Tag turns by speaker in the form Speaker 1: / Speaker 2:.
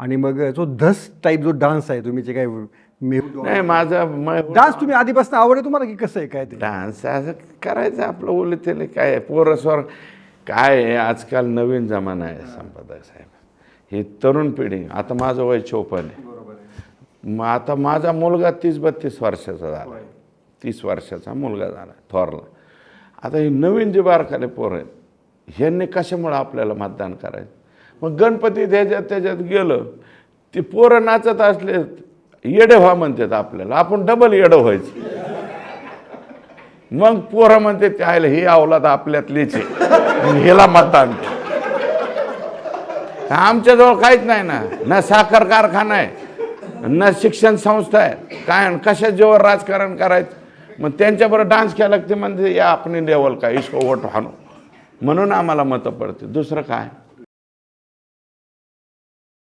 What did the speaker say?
Speaker 1: आणि मग जो धस टाईप जो डान्स आहे तुम्ही जे काय मेहू
Speaker 2: नाही माझा
Speaker 1: डान्स तुम्ही आधीपासून आवडे तुम्हाला की कसं आहे काय ते?
Speaker 2: डान्स असं करायचं आपलं ओले काय आहे, पोरं स्वर काय आहे? आजकाल नवीन जमाना आहे संपादक साहेब. ही तरुण पिढी आता माझं वय चोपन्न आहे. मग आता माझा मुलगा तीस बत्तीस वर्षाचा झाला. तीस वर्षाचा मुलगा झाला थोरला. आता ही नवीन जे बारकाले पोरं आहेत ह्यांनी कशामुळं आपल्याला मतदान करायचं? मग गणपती त्याच्यात त्याच्यात गेलं. ती पोरं नाचत असले येडे व्हा म्हणतात आपल्याला. आपण डबल येडं व्हायचं. मग पोरं म्हणते त्याला ही अवलाद आपल्यातलीच आहे. हिला मतदान आमच्याजवळ काहीच नाही ना. ना साखर कारखाना आहे. ना शिक्षण संस्था आहे. काय कशा जेव्हा राजकारण करायचं? मग त्यांच्याबरोबर डान्स केला की ते म्हणते या आपण लेवल काय? इसको वोट हाणू. म्हणून आम्हाला मतं पडते दुसरं काय?